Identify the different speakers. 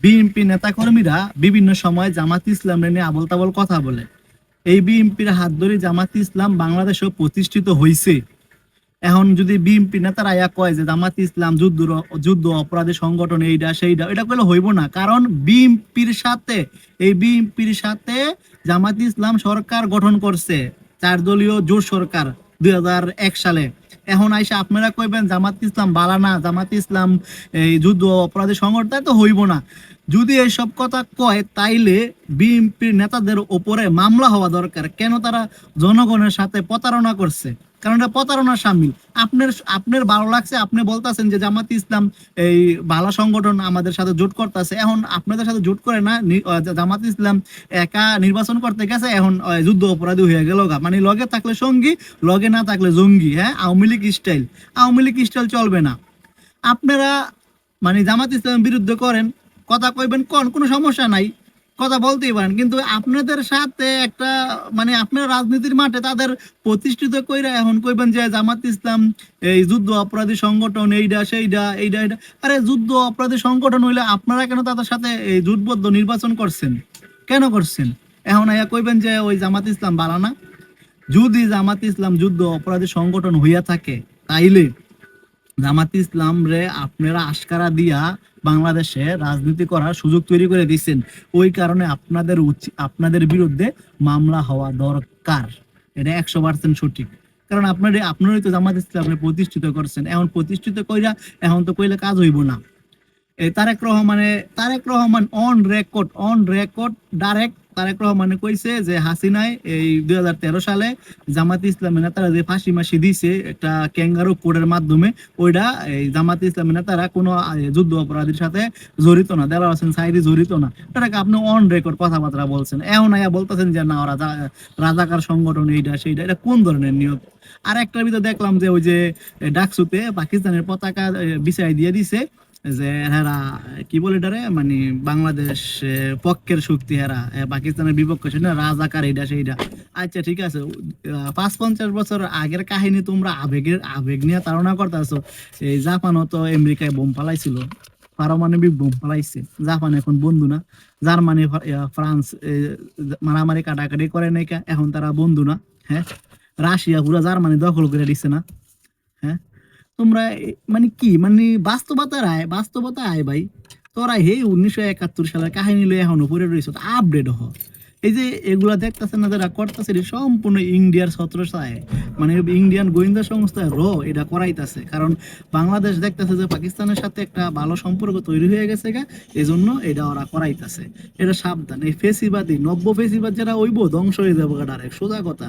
Speaker 1: BNP নেতাকর্মীরা বিভিন্ন সময় জামাত ইসলাম নিয়ে আবল তাবল কথা বলে। এই বিএনপির হাত ধরে জামাত ইসলাম বাংলাদেশেও প্রতিষ্ঠিত হয়েছে এখন যদি বিএনপি নেতারা ইয়া কয় যে জামাত ইসলাম যুদ্ধ যুদ্ধ অপরাধী সংগঠন এইটা সেইটা এটা করলে হইব না। কারণ বিএনপির সাথে, এই বিএনপির সাথে জামাত ইসলাম সরকার গঠন করছে। চার দলীয় জোট সরকার দুই হাজার এক সালে। এখন আইসা আপনারা কইবেন, জামাত ইসলাম বালা না, জামাত ইসলাম, এই যুদ্ধ অপরাধী সংগঠন তো হইব না। যদি এইসব কথা কয়, তাইলে বিএনপির নেতাদের ওপরে মামলা হওয়া দরকার। কেন তারা জনগণের সাথে প্রতারণা করছে? কারণ এটা প্রতারণার সামিল। আপনার আপনার ভালো লাগছে, আপনি বলতেছেন যে জামাত ইসলাম এই বালা সংগঠন আমাদের সাথে জোট করতেছে। এখন আপনাদের সাথে জোট করে না জামাত ইসলাম একা নির্বাচন করতে গেছে, এখন যুদ্ধ অপরাধী হয়ে গেল গা। মানে লগে থাকলে সঙ্গী, লগে না থাকলে জঙ্গি হ্যাঁ? আওয়ামী লীগ স্টাইল আওয়ামী লীগ স্টাইল চলবে না। আপনারা মানে জামাত ইসলামের বিরুদ্ধে করেন, কথা কইবেন, কোন, কোনো সমস্যা নাই। কথা বলতেই পারেন। কিন্তু আপনাদের সাথে একটা মানে আপনার রাজনীতির মাঠে তাদের প্রতিষ্ঠিত কইরা এখন কইবেন যে জামাত ইসলাম, এই যুদ্ধ অপরাধী সংগঠন এইটা সেইটা এইটা এইটা আরে যুদ্ধ অপরাধী সংগঠন হইলে আপনারা কেন তাদের সাথে এই জোটবদ্ধ নির্বাচন করছেন? কেন করছেন? এখন আয়া কইবেন যে ওই জামাত ইসলাম বালানা যদি জামাত ইসলাম যুদ্ধ অপরাধী সংগঠন হইয়া থাকে, তাইলে জামাত ইসলাম রে আপনারা আশকারা দিয়া বাংলাদেশে রাজনীতি করার সুযোগ তৈরি করে দিচ্ছেন ওই কারণে আপনাদের আপনাদের বিরুদ্ধে মামলা হওয়া দরকার। এটা একশো পার্সেন্ট সঠিক। কারণ আপনার, আপনারই তো জামাত ইসলাম প্রতিষ্ঠিত করছেন। এখন প্রতিষ্ঠিত কইরা এখন তো কইলে কাজ হইব না। Tarique রহমানে, Tarique Rahman on record on record direct Tarique রহমানে কইছে যে হাসিনায় এই দুই সালে জামাত ইসলামের নেতারা যে ফাঁসি মাসি দিছে একটা ক্যাঙ্গারু কোডের মাধ্যমে ওইটা এই জামাত ইসলামের নেতারা কোনো যুদ্ধ অপরাধীর সাথে জড়িত না দেলা হোসেন সাইদি জড়িত না। এটাকে আপনি অন রেকর্ড কথাবার্তা বলছেন। এমন আয়া বলতেছেন যে না ওরা রাজাকার সংগঠন এইটা সেইটা এটা কোন ধরনের নিয়োগ আর একটার ভিতরে দেখলাম যে ওই যে ডাকসুতে পাকিস্তানের পতাকা বিছাই দিয়ে দিছে। যে হেরা কি বলে এটারে? মানে বাংলাদেশ পক্ষের শক্তি হেরা পাকিস্তানের বিপক্ষে ছিল রাজাকার এইটা সেইটা আচ্ছা ঠিক আছে। পাঁচ পঞ্চাশ বছর আগের কাহিনী তোমরা আবেগের আবেগ নিয়ে ধারণা করতেছো। এই জাপানও তো আমেরিকায় বোম ফালাইছিল। পারমাণবিক বোম ফালাইছে। জাপান এখন বন্ধু না। জার্মানি ফ্রান্স মারামারি কাটাকাটি করে নাই কা, এখন তারা বন্ধু না। হ্যাঁ? রাশিয়া পুরা জার্মানি দখল করে দিছে না। তোমরা মানে কি? মানে বাস্তবতার আয় বাস্তবতা আয় ভাই। তোরা হে উনিশশো একাত্তর সালের কাহিনী লয়ে এখনও পড়ে রয়েছ আপডেট হ। এই যে এগুলা দেখতেছে না, যারা করতেছে সম্পূর্ণ ইন্ডিয়ার ছত্রছায় মানে ইন্ডিয়ান গোয়েন্দা সংস্থা র, এটা করাইতাছে। কারণ বাংলাদেশ দেখতেছে যে পাকিস্তানের সাথে একটা ভালো সম্পর্ক তৈরি হয়ে গেছে গা এই জন্য এটা ওরা করাইতাছে। এটা সাবধান, এই ফেসিবাদী, নব্য ফেসিবাদ যারা ওইব ধ্বংস হয়ে যাব ডাইরেক্ট সোজা কথা।